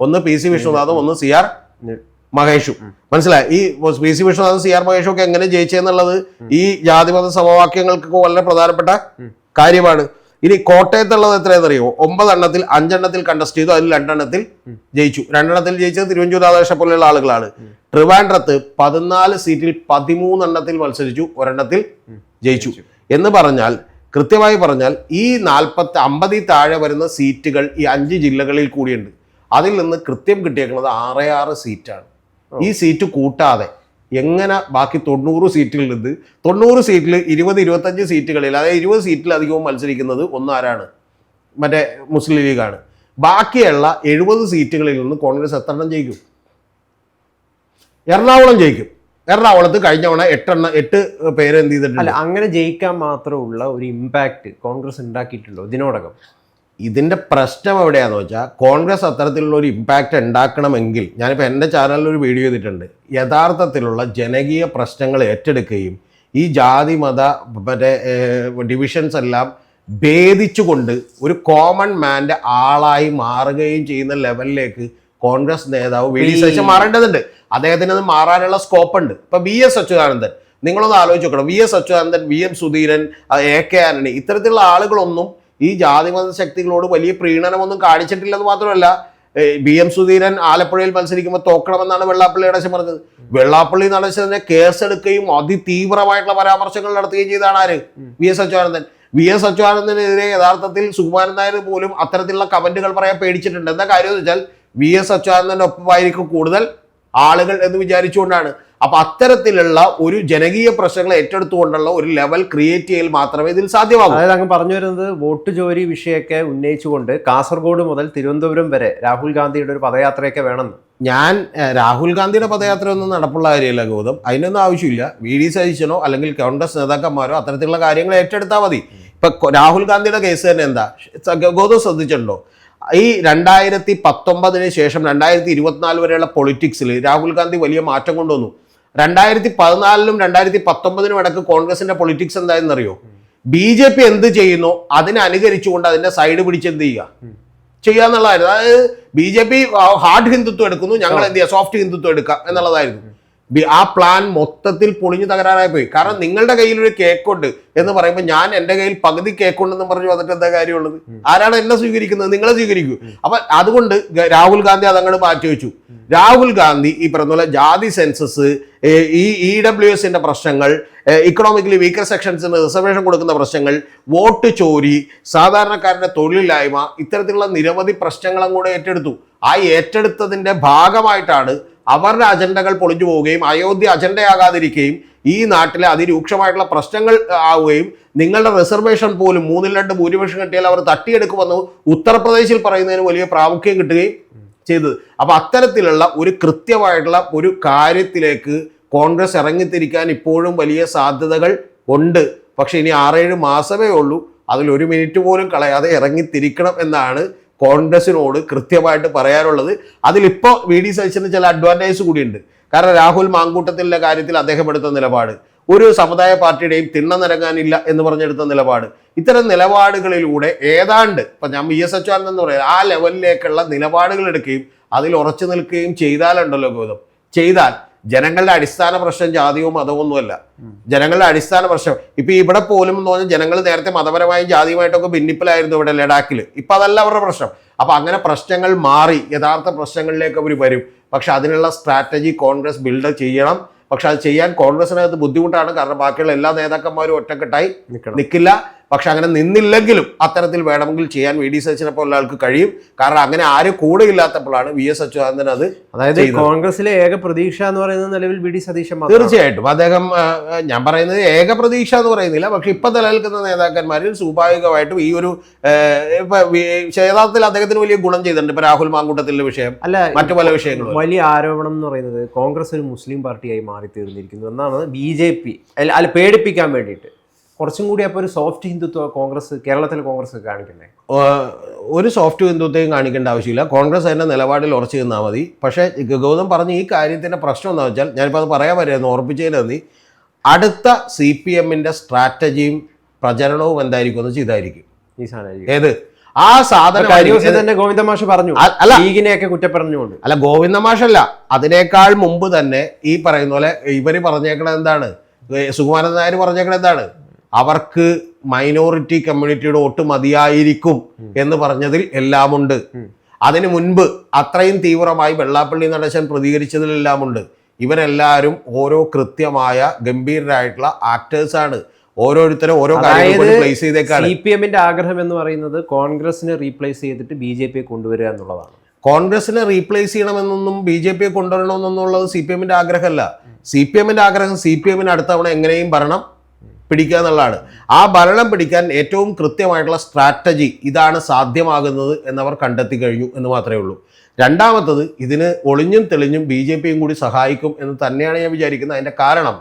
ഒന്ന് പി സി വിഷ്ണുനാഥും ഒന്ന് സി ആർ മഹേഷും. മനസ്സിലായി? ഈ P C Vishnunath C R മഹേഷും ഒക്കെ എങ്ങനെ ജയിച്ചെന്നുള്ളത് ഈ ജാതിമത സമവാക്യങ്ങൾക്ക് വളരെ പ്രധാനപ്പെട്ട കാര്യമാണ്. ഇനി കോട്ടയത്തുള്ളത് എത്രയെന്നറിയോ ഒമ്പതെണ്ണത്തിൽ അഞ്ചെണ്ണത്തിൽ കണ്ടസ്റ്റ് ചെയ്തു. അതിൽ രണ്ടെണ്ണത്തിൽ ജയിച്ചു. രണ്ടെണ്ണത്തിൽ ജയിച്ചത് തിരുവഞ്ചൂർ രാധാകൃഷ്ണ പോലെയുള്ള ആളുകളാണ്. ട്രിവാൻഡ്രത്ത് പതിനാല് സീറ്റിൽ പതിമൂന്നെണ്ണത്തിൽ മത്സരിച്ചു. ഒരെണ്ണത്തിൽ ജയിച്ചു. എന്ന് പറഞ്ഞാൽ കൃത്യമായി പറഞ്ഞാൽ ഈ നാൽപ്പത്തി അമ്പതിൽ താഴെ വരുന്ന സീറ്റുകൾ ഈ അഞ്ച് ജില്ലകളിൽ കൂടിയുണ്ട്. അതിൽ നിന്ന് കൃത്യം കിട്ടിയേക്കുന്നത് ആറേ ആറ് സീറ്റാണ്. ഈ സീറ്റ് കൂട്ടാതെ എങ്ങനെ ബാക്കി തൊണ്ണൂറ് സീറ്റിൽ നിന്ന് തൊണ്ണൂറ് സീറ്റിൽ ഇരുപത് ഇരുപത്തഞ്ച് സീറ്റുകളിൽ അതായത് ഇരുപത് സീറ്റിലധികവും മത്സരിക്കുന്നത് ഒന്നാരാണ് മറ്റേ മുസ്ലിം ലീഗാണ്. ബാക്കിയുള്ള എഴുപത് സീറ്റുകളിൽ നിന്ന് കോൺഗ്രസ് എത്രണ്ണം ജയിക്കും? എറണാകുളം ജയിക്കും. എറണാകുളത്ത് കഴിഞ്ഞ തവണ എട്ടെണ്ണം എട്ട് പേര് എന്ത് ചെയ്തിട്ടുണ്ട്? അങ്ങനെ ജയിക്കാൻ മാത്രമുള്ള ഒരു ഇമ്പാക്ട് കോൺഗ്രസ് ഉണ്ടാക്കിയിട്ടുണ്ടോ ഇതിനോടകം? ഇതിന്റെ പ്രശ്നം എവിടെയാന്ന് വെച്ചാൽ കോൺഗ്രസ് അത്തരത്തിലുള്ള ഒരു ഇമ്പാക്റ്റ് ഉണ്ടാക്കണമെങ്കിൽ ഞാനിപ്പോൾ എന്റെ ചാനലിൽ ഒരു വീഡിയോ ചെയ്തിട്ടുണ്ട്. യഥാർത്ഥത്തിലുള്ള ജനകീയ പ്രശ്നങ്ങൾ ഏറ്റെടുക്കുകയും ഈ ജാതി മത മറ്റേ ഡിവിഷൻസ് എല്ലാം ഭേദിച്ചുകൊണ്ട് ഒരു കോമൺ മാന്റെ ആളായി മാറുകയും ചെയ്യുന്ന ലെവലിലേക്ക് കോൺഗ്രസ് നേതാവ് വി ഡി സതീശൻ മാറേണ്ടതുണ്ട്. അദ്ദേഹത്തിന് അത് മാറാനുള്ള സ്കോപ്പ് ഉണ്ട്. ഇപ്പൊ വി എസ് അച്യുതാനന്ദൻ നിങ്ങളൊന്ന് ആലോചിച്ച് നോക്കണം. V S Achuthanandan V M Sudheeran A K Antony ഇത്തരത്തിലുള്ള ആളുകളൊന്നും ഈ ജാതിമത ശക്തികളോട് വലിയ പ്രീണനമൊന്നും കാണിച്ചിട്ടില്ലെന്ന് മാത്രമല്ല ബി എം സുധീരൻ ആലപ്പുഴയിൽ മത്സരിക്കുമ്പോൾ തോക്കണമെന്നാണ് വെള്ളാപ്പള്ളി നടേശൻ പറഞ്ഞത്. വെള്ളാപ്പള്ളി നടേശനെ കേസെടുക്കുകയും അതിതീവ്രമായിട്ടുള്ള പരാമർശങ്ങൾ നടത്തുകയും ചെയ്താണ് ആര്? V S Achuthanandan. V S അച്യുതാനന്ദനെതിരെ യഥാർത്ഥത്തിൽ സുകുമാരൻ നായർ പോലും അത്തരത്തിലുള്ള കമന്റുകൾ പറയാൻ പേടിച്ചിട്ടുണ്ട്. എന്താ കാര്യം എന്ന് വെച്ചാൽ വി എസ് അച്യുതാനന്ദന്റെ ഒപ്പമായിരിക്കും കൂടുതൽ ആളുകൾ എന്ന് വിചാരിച്ചുകൊണ്ടാണ്. അപ്പൊ അത്തരത്തിലുള്ള ഒരു ജനകീയ പ്രശ്നങ്ങൾ ഏറ്റെടുത്തുകൊണ്ടുള്ള ഒരു ലെവൽ ക്രിയേറ്റ് ചെയ്യൽ മാത്രമേ ഇതിൽ സാധ്യമാകൂ. അതായത് അങ്ങ് പറഞ്ഞു വരുന്നത് വോട്ട് ജോലി വിഷയമൊക്കെ ഉന്നയിച്ചുകൊണ്ട് കാസർഗോഡ് മുതൽ തിരുവനന്തപുരം വരെ രാഹുൽ ഗാന്ധിയുടെ ഒരു പദയാത്രയൊക്കെ വേണമെന്ന്. ഞാൻ രാഹുൽ ഗാന്ധിയുടെ പദയാത്ര ഒന്നും നടപ്പുള്ള കാര്യമല്ല ഗൗതം. അതിനൊന്നും ആവശ്യമില്ല. വി ഡി സതീശനോ അല്ലെങ്കിൽ കോൺഗ്രസ് നേതാക്കന്മാരോ അത്തരത്തിലുള്ള കാര്യങ്ങൾ ഏറ്റെടുത്താൽ മതി. ഇപ്പൊ രാഹുൽ ഗാന്ധിയുടെ കേസ് തന്നെ എന്താ? ഗൗതം ശ്രദ്ധിച്ചിട്ടുണ്ടോ? ഈ രണ്ടായിരത്തി പത്തൊമ്പതിന് ശേഷം രണ്ടായിരത്തി ഇരുപത്തിനാല് വരെയുള്ള പൊളിറ്റിക്സിൽ രാഹുൽ ഗാന്ധി വലിയ മാറ്റം കൊണ്ടുവന്നു. രണ്ടായിരത്തി പതിനാലിലും രണ്ടായിരത്തി പത്തൊമ്പതിനും ഇടയ്ക്ക് കോൺഗ്രസിന്റെ പൊളിറ്റിക്സ് എന്തായെന്നറിയോ ബി ജെ പി എന്ത് ചെയ്യുന്നു? അതിനെ അനുകരിച്ചുകൊണ്ട് അതിന്റെ സൈഡ് പിടിച്ച് എന്ത് ചെയ്യുക? ചെയ്യാന്നുള്ളതായിരുന്നു അതായത് ബി ജെ പി ഹാർഡ് ഹിന്ദുത്വം എടുക്കുന്നു. ഞങ്ങൾ എന്ത് ചെയ്യുക? സോഫ്റ്റ് ഹിന്ദുത്വം എടുക്കാം എന്നുള്ളതായിരുന്നു. ആ പ്ലാൻ മൊത്തത്തിൽ പൊളിഞ്ഞു തകരാറായി പോയി. കാരണം നിങ്ങളുടെ കയ്യിൽ ഒരു കേക്കുണ്ട് എന്ന് പറയുമ്പോൾ ഞാൻ എന്റെ കയ്യിൽ പകുതി കേക്കുണ്ടെന്ന് പറഞ്ഞു വന്നിട്ട് എന്താ കാര്യമുള്ളത്? ആരാണ് എന്നെ സ്വീകരിക്കുന്നത്? നിങ്ങളെ സ്വീകരിക്കൂ. അപ്പൊ അതുകൊണ്ട് രാഹുൽ ഗാന്ധി അതങ്ങോട്ട് മാറ്റി വെച്ചു. രാഹുൽ ഗാന്ധി ഈ പറഞ്ഞ പോലെ ജാതി സെൻസസ് ഈ ഇ ഡബ്ല്യു എസിന്റെ പ്രശ്നങ്ങൾ ഇക്കണോമിക്കലി വീക്കർ സെക്ഷൻസിന് റിസർവേഷൻ കൊടുക്കുന്ന പ്രശ്നങ്ങൾ വോട്ട് ചോരി സാധാരണക്കാരുടെ തൊഴിലില്ലായ്മ ഇത്തരത്തിലുള്ള നിരവധി പ്രശ്നങ്ങളും കൂടെ ഏറ്റെടുത്തു. ആ ഏറ്റെടുത്തതിന്റെ ഭാഗമായിട്ടാണ് അവരുടെ അജണ്ടകൾ പൊളിഞ്ഞു പോവുകയും അയോധ്യ അജണ്ടയാകാതിരിക്കുകയും ഈ നാട്ടിലെ അതിരൂക്ഷമായിട്ടുള്ള പ്രശ്നങ്ങൾ ആവുകയും നിങ്ങളുടെ റിസർവേഷൻ പോലും മൂന്നിൽ രണ്ട് ഭൂരിപക്ഷം കിട്ടിയാൽ അവർ തട്ടിയെടുക്കുമെന്ന് ഉത്തർപ്രദേശിൽ പറയുന്നതിന് വലിയ പ്രാമുഖ്യം കിട്ടുകയും ചെയ്തത്. അപ്പൊ അത്തരത്തിലുള്ള ഒരു കൃത്യമായിട്ടുള്ള ഒരു കാര്യത്തിലേക്ക് കോൺഗ്രസ് ഇറങ്ങിത്തിരിക്കാൻ ഇപ്പോഴും വലിയ സാധ്യതകൾ ഉണ്ട്. പക്ഷെ ഇനി ആറേഴ് മാസമേ ഉള്ളൂ. അതിൽ ഒരു മിനിറ്റ് പോലും കളയാതെ ഇറങ്ങിത്തിരിക്കണം എന്നാണ് കോൺഗ്രസിനോട് കൃത്യമായിട്ട് പറയാനുള്ളത്. അതിലിപ്പോൾ വി ഡി സതീശന് ചില അഡ്വാന്റേജ് കൂടിയുണ്ട്. കാരണം രാഹുൽ മാങ്കൂട്ടത്തിന്റെ കാര്യത്തിൽ അദ്ദേഹം എടുത്ത നിലപാട്. ഒരു സമുദായ പാർട്ടിയുടെയും തിണ്ണ നിരങ്ങാനില്ല എന്ന് പറഞ്ഞെടുത്ത നിലപാട്. ഇത്തരം നിലപാടുകളിലൂടെ ഏതാണ്ട് ഇപ്പൊ ഞാൻ വി എസ് അച്യുതാനന്ദൻ എന്ന് പറയുന്നത് ആ ലെവലിലേക്കുള്ള നിലപാടുകൾ എടുക്കുകയും അതിൽ ഉറച്ചു നിൽക്കുകയും ചെയ്താലുണ്ടല്ലോ ഗൗതം. ചെയ്താൽ ജനങ്ങളുടെ അടിസ്ഥാന പ്രശ്നം ജാതിയോ മതമോ ഒന്നുമല്ല ജനങ്ങളുടെ അടിസ്ഥാന പ്രശ്നം. ഇപ്പൊ ഇവിടെ പോലും എന്ന് പറഞ്ഞാൽ ജനങ്ങൾ നേരത്തെ മതപരമായും ജാതിയുമായിട്ടൊക്കെ ഭിന്നിപ്പിലായിരുന്നു ഇവിടെ ലഡാക്കിൽ. ഇപ്പൊ അതല്ല അവരുടെ പ്രശ്നം. അപ്പൊ അങ്ങനെ പ്രശ്നങ്ങൾ മാറി യഥാർത്ഥ പ്രശ്നങ്ങളിലേക്ക് അവർ വരും. പക്ഷെ അതിനുള്ള സ്ട്രാറ്റജി കോൺഗ്രസ് ബിൽഡ് ചെയ്യണം. പക്ഷെ അത് ചെയ്യാൻ കോൺഗ്രസിനകത്ത് ബുദ്ധിമുട്ടാണ്. കാരണം ബാക്കിയുള്ള എല്ലാ നേതാക്കന്മാരും ഒറ്റക്കെട്ടായി നിൽക്കില്ല പക്ഷെ അങ്ങനെ നിന്നില്ലെങ്കിലും അത്തരത്തിൽ വേണമെങ്കിൽ ചെയ്യാൻ വി ഡി സച്ചിനെ പോലുള്ള ആൾക്ക് കഴിയും. കാരണം അങ്ങനെ ആരും കൂടെ ഇല്ലാത്തപ്പോഴാണ് വി എസ് അച്യുതാനന്ദൻ അത് അതായത്. കോൺഗ്രസിലെ ഏക പ്രതീക്ഷ എന്ന് പറയുന്നത് നിലവിൽ വി ഡി സതീശൻ. തീർച്ചയായിട്ടും. അദ്ദേഹം ഞാൻ പറയുന്നത് ഏക പ്രതീക്ഷ എന്ന് പറയുന്നില്ല. പക്ഷെ ഇപ്പൊ നിലനിൽക്കുന്ന നേതാക്കന്മാരിൽ സ്വാഭാവികമായിട്ടും ഈ ഒരു യഥാർത്ഥത്തിൽ അദ്ദേഹത്തിന് വലിയ ഗുണം ചെയ്തിട്ടുണ്ട് ഇപ്പൊ രാഹുൽ മാങ്കൂട്ടത്തിന്റെ വിഷയം. അല്ല മറ്റു പല വിഷയങ്ങളും. വലിയ ആരോപണം എന്ന് പറയുന്നത് കോൺഗ്രസ് ഒരു മുസ്ലിം പാർട്ടിയായി മാറി തീർന്നിരിക്കുന്നു എന്നാണ് ബി ജെ പി അല്ല പേടിപ്പിക്കാൻ വേണ്ടിയിട്ട്. കുറച്ചും കൂടി അപ്പോൾ ഒരു സോഫ്റ്റ് ഹിന്ദുത്വ കോൺഗ്രസ് കേരളത്തിലെ കോൺഗ്രസ് കാണിക്കണ്ടേ ഒരു സോഫ്റ്റ് ഹിന്ദുത്വയും കാണിക്കേണ്ട ആവശ്യമില്ല. കോൺഗ്രസ് അതിന്റെ നിലപാടിൽ ഉറച്ചു നിന്നാൽ മതി. പക്ഷേ ഗൗതം പറഞ്ഞ ഈ കാര്യത്തിന്റെ പ്രശ്നം എന്താ വെച്ചാൽ ഞാനിപ്പോൾ അത് പറയാൻ വരുമായിരുന്നു ഓർപ്പിച്ചതിന് നന്ദി. അടുത്ത സി പി എമ്മിന്റെ സ്ട്രാറ്റജിയും പ്രചരണവും എന്തായിരിക്കും എന്ന് ചെയ്തായിരിക്കും. ഇതായിരിക്കും ഈ സാധനം ഏത്? ആ സാധനം തന്നെ ഗോവിന്ദ മാഷ് പറഞ്ഞു. അല്ല. ലീഗിനെയൊക്കെ കുറ്റപ്പറഞ്ഞുകൊണ്ട് അല്ല ഗോവിന്ദമാഷല്ല അതിനേക്കാൾ മുമ്പ് തന്നെ ഈ പറയുന്ന പോലെ ഇവർ പറഞ്ഞേക്കണത് എന്താണ്? സുകുമാരൻ നായർ പറഞ്ഞേക്കണത് എന്താണ്? അവർക്ക് മൈനോറിറ്റി കമ്മ്യൂണിറ്റിയുടെ വോട്ട് മതിയായിരിക്കും എന്ന് പറഞ്ഞതിൽ എല്ലാമുണ്ട്. അതിനു മുൻപ് അത്രയും തീവ്രമായി വെള്ളാപ്പള്ളി നടേശൻ പ്രതികരിച്ചതിലെല്ലാമുണ്ട്. ഇവരെല്ലാവരും ഓരോ കൃത്യമായ ഗംഭീരരായിട്ടുള്ള ആക്ടേഴ്സ് ആണ്. ഓരോരുത്തരും ഓരോ പ്ലേസ് ചെയ്തേക്കാണ്. സി പി എമ്മിന്റെ ആഗ്രഹം എന്ന് പറയുന്നത് കോൺഗ്രസിനെ റീപ്ലേസ് ചെയ്തിട്ട് ബി ജെ പിയെ കൊണ്ടുവരിക എന്നുള്ളതാണ്. കോൺഗ്രസിനെ റീപ്ലേസ് ചെയ്യണമെന്നൊന്നും ബി ജെ പിയെ കൊണ്ടുവരണമെന്നുള്ളത് സി പി എമ്മിന്റെ ആഗ്രഹമല്ല. സി പി എമ്മിന്റെ ആഗ്രഹം സി പി എമ്മിന് അടുത്തവണ എങ്ങനെയും ഭരണം പിടിക്കുക എന്നുള്ളതാണ്. ആ ഭരണം പിടിക്കാൻ ഏറ്റവും കൃത്യമായിട്ടുള്ള സ്ട്രാറ്റജി ഇതാണ് സാധ്യമാകുന്നത് എന്നവർ കണ്ടെത്തി കഴിഞ്ഞു എന്ന് മാത്രമേ ഉള്ളൂ. രണ്ടാമത്തത് ഇതിന് ഒളിഞ്ഞും തെളിഞ്ഞും ബി കൂടി സഹായിക്കും എന്ന് തന്നെയാണ് ഞാൻ വിചാരിക്കുന്നത്. അതിന്റെ കാരണം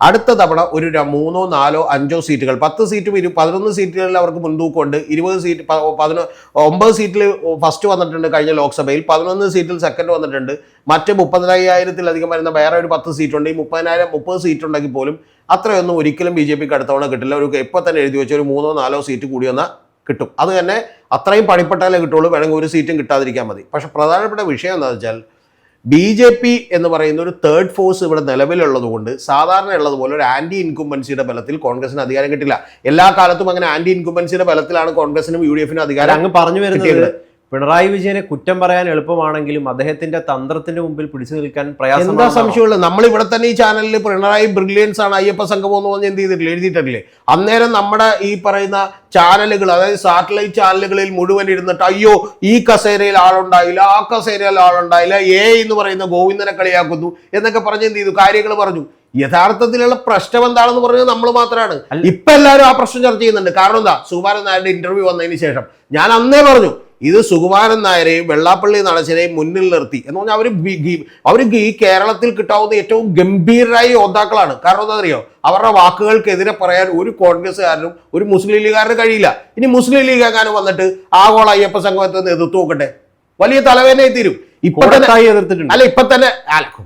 അടുത്ത തവണ ഒരു മൂന്നോ നാലോ അഞ്ചോ സീറ്റുകൾ. പത്ത് സീറ്റും ഇരു പതിനൊന്ന് സീറ്റുകളിൽ അവർക്ക് മുൻതൂക്കമുണ്ട്. ഇരുപത് സീറ്റ് പതിനൊ ഒമ്പത് സീറ്റിൽ ഫസ്റ്റ് വന്നിട്ടുണ്ട് കഴിഞ്ഞ ലോക്സഭയിൽ. പതിനൊന്ന് സീറ്റിൽ സെക്കൻഡ് വന്നിട്ടുണ്ട്. മറ്റ് മുപ്പതിനായിരത്തിലധികം വരുന്ന വേറെ ഒരു പത്ത് സീറ്റുണ്ട്. ഈ മുപ്പതിനായിരം മുപ്പത് സീറ്റ് ഉണ്ടെങ്കിൽ പോലും അത്രയൊന്നും ഒരിക്കലും ബി ജെ പിക്ക് അടുത്തവണ കിട്ടില്ല. ഒരു ഇപ്പം തന്നെ എഴുതി വെച്ച ഒരു മൂന്നോ നാലോ സീറ്റ് കൂടി വന്നാൽ കിട്ടും. അത് തന്നെ അത്രയും പണിപ്പെട്ടാലേ കിട്ടുള്ളൂ. വേണമെങ്കിൽ ഒരു സീറ്റും കിട്ടാതിരിക്കാൻ മതി. പക്ഷെ പ്രധാനപ്പെട്ട വിഷയം എന്താണെന്ന് വെച്ചാൽ ബി ജെ പി എന്ന് പറയുന്ന ഒരു തേർഡ് ഫോഴ്സ് ഇവിടെ നിലവിലുള്ളത് കൊണ്ട് സാധാരണ ഉള്ളതുപോലെ ഒരു ആന്റി ഇൻകുംബൻസിയുടെ ബലത്തിൽ കോൺഗ്രസിന് അധികാരം കിട്ടില്ല എല്ലാ കാലത്തും അങ്ങനെ ആന്റി ഇൻകുംബൻസിയുടെ ബലത്തിലാണ് കോൺഗ്രസിനും യു ഡി എഫിനും അധികാരം അങ്ങ് പറഞ്ഞു വരുന്നത്. പിണറായി വിജയനെ കുറ്റം പറയാൻ എളുപ്പമാണെങ്കിലും അദ്ദേഹത്തിന്റെ തന്ത്രത്തിന്റെ മുമ്പിൽ പിടിച്ചു നിൽക്കാൻ എന്താ പ്രയാസമാണ് സംശയമുള്ളത്? നമ്മൾ ഇവിടെ തന്നെ ഈ ചാനലിൽ പിണറായി ബ്രില്യൻസ് ആണ് അയ്യപ്പ സംഘം എന്ന് പറഞ്ഞ് എന്ത് ചെയ്തിട്ടില്ല? എഴുതിയിട്ടില്ലേ അന്നേരം നമ്മുടെ ഈ പറയുന്ന ചാനലുകൾ അതായത് സാറ്റലൈറ്റ് ചാനലുകളിൽ മുഴുവൻ ഇരുന്നിട്ട് അയ്യോ ഈ കസേരയിൽ ആളുണ്ടായില്ല ആ കസേരയിൽ ആളുണ്ടായില്ല എ എന്ന് പറയുന്ന ഗോവിന്ദനെ കളിയാക്കുന്നു എന്നൊക്കെ പറഞ്ഞ് എന്ത് ചെയ്തു? കാര്യങ്ങൾ പറഞ്ഞു. യഥാർത്ഥത്തിലുള്ള പ്രശ്നം എന്താണെന്ന് പറഞ്ഞത് നമ്മൾ മാത്രമാണ്. ഇപ്പൊ എല്ലാവരും ആ പ്രശ്നം ചർച്ച ചെയ്യുന്നുണ്ട്. കാരണം എന്താ? സുകുമാരൻ നായരുടെ ഇന്റർവ്യൂ വന്നതിന് ശേഷം. ഞാൻ അന്നേ പറഞ്ഞു ഇത് സുകുമാരൻ നായരെയും വെള്ളാപ്പള്ളി നടച്ചനെയും മുന്നിൽ നിർത്തി. എന്ന് പറഞ്ഞാൽ അവർ അവർക്ക് ഈ കേരളത്തിൽ കിട്ടാവുന്ന ഏറ്റവും ഗംഭീരരായ യോദ്ധാക്കളാണ്. കാരണം എന്താ അറിയോ അവരുടെ വാക്കുകൾക്കെതിരെ പറയാൻ ഒരു കോൺഗ്രസ്സുകാരനും ഒരു മുസ്ലിം ലീഗുകാരനും കഴിയില്ല. ഇനി മുസ്ലിം ലീഗ് എങ്ങാനും വന്നിട്ട് ആഗോള അയ്യപ്പ സംഘത്തെ നേതൃത്വം നോക്കട്ടെ? വലിയ തലവേദനയായി തീരും. ഇപ്പൊ എതിർത്തിട്ടുണ്ട്. അല്ല ഇപ്പൊ തന്നെ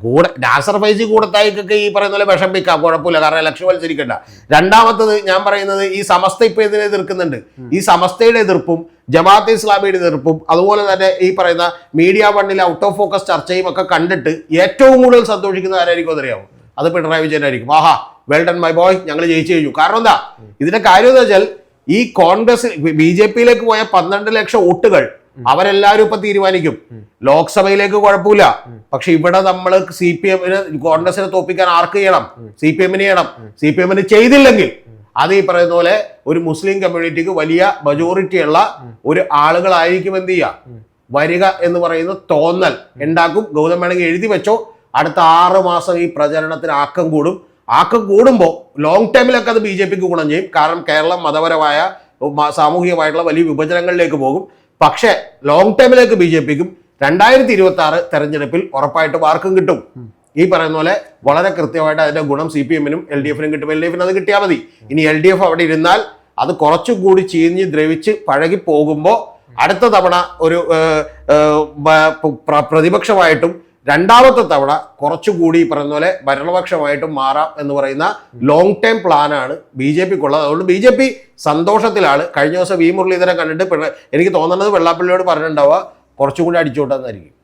കൂടെ നാസർ ഫൈസി കൂടത്തായിക്കൊക്കെ ഈ പറയുന്ന പോലെ വിഷം വെക്കാം കുഴപ്പമില്ല കാരണം ലക്ഷ്യം വലിച്ചിരിക്കണ്ട രണ്ടാമത്തത് ഞാൻ പറയുന്നത് ഈ സമസ്ത ഇപ്പൊ ഇതിനെ എതിർക്കുന്നുണ്ട്. ഈ സമസ്തയുടെ എതിർപ്പും ജമാഅത്ത് ഇസ്ലാമിയുടെ എതിർപ്പും അതുപോലെ തന്നെ ഈ പറയുന്ന മീഡിയ വണ്ണിലെ ഔട്ട് ഓഫ് ഫോക്കസ് ചർച്ചയും ഒക്കെ കണ്ടിട്ട് ഏറ്റവും കൂടുതൽ സന്തോഷിക്കുന്ന ആരായിരിക്കും അതറിയാവും അത് പിണറായി വിജയനായിരിക്കും ആഹാ വെൽ ഡൺ മൈ ബോയ് ഞങ്ങൾ ജയിച്ചു കഴിഞ്ഞു. കാരണം എന്താ? ഇതിന്റെ കാര്യം എന്താ വെച്ചാൽ ഈ കോൺഗ്രസ് ബി ജെ പിയിലേക്ക് പോയ പന്ത്രണ്ട് ലക്ഷം വോട്ടുകൾ അവരെല്ലാവരും ഇപ്പൊ തീരുമാനിക്കും. ലോക്സഭയിലേക്ക് കുഴപ്പമില്ല. പക്ഷെ ഇവിടെ നമ്മൾ സി പി എമ്മിന് കോൺഗ്രസിനെ തോപ്പിക്കാൻ ആർക്ക് ചെയ്യണം? സി പി എമ്മിന് ചെയ്യണം. സി പി എമ്മിന് ചെയ്തില്ലെങ്കിൽ അത് ഈ പറയുന്ന പോലെ ഒരു മുസ്ലിം കമ്മ്യൂണിറ്റിക്ക് വലിയ മജോറിറ്റി ഉള്ള ഒരു ആളുകളായിരിക്കും എന്ത് ചെയ്യുക? വരിക എന്ന് പറയുന്ന തോന്നൽ ഉണ്ടാക്കും. ഗൗതം വേണമെങ്കിൽ എഴുതി വെച്ചോ. അടുത്ത ആറ് മാസം ഈ പ്രചരണത്തിന് ആക്കം കൂടും. ആക്കം കൂടുമ്പോൾ ലോങ് ടൈമിലൊക്കെ അത് ബി ജെ പിക്ക് ഗുണം ചെയ്യും. കാരണം കേരളം മതപരമായ സാമൂഹികമായിട്ടുള്ള വലിയ വിഭജനങ്ങളിലേക്ക് പോകും. പക്ഷേ ലോങ് ടൈമിലേക്ക് ബി ജെ പിക്കും രണ്ടായിരത്തി ഇരുപത്തി ആറ് തെരഞ്ഞെടുപ്പിൽ ഉറപ്പായിട്ടും ആർക്കും കിട്ടും. ഈ പറയുന്ന പോലെ വളരെ കൃത്യമായിട്ട് അതിന്റെ ഗുണം സി പി എമ്മിനും എൽ ഡി എഫിനും കിട്ടും. എൽ ഡി എഫിന് അത് കിട്ടിയാൽ മതി. ഇനി എൽ ഡി എഫ് അവിടെ ഇരുന്നാൽ അത് കുറച്ചുകൂടി ചീഞ്ഞ് ദ്രവിച്ച് പഴകി പോകുമ്പോൾ അടുത്ത തവണ ഒരു പ്രതിപക്ഷമായിട്ടും രണ്ടാമത്തെ തവണ കുറച്ചുകൂടി പറയുന്ന പോലെ ഭരണപക്ഷമായിട്ടും മാറാം എന്ന് പറയുന്ന ലോങ് ടൈം പ്ലാനാണ് ബി ജെ പിക്കുള്ളത്. അതുകൊണ്ട് ബി ജെ പി സന്തോഷത്തിലാണ്. കഴിഞ്ഞ ദിവസം വി മുരളീധരൻ കണ്ടിട്ട് എനിക്ക് തോന്നുന്നത് വെള്ളാപ്പള്ളിയോട് പറഞ്ഞിട്ടുണ്ടാവുക കുറച്ചുകൂടി അടിച്ചുവിട്ടെന്നായിരിക്കും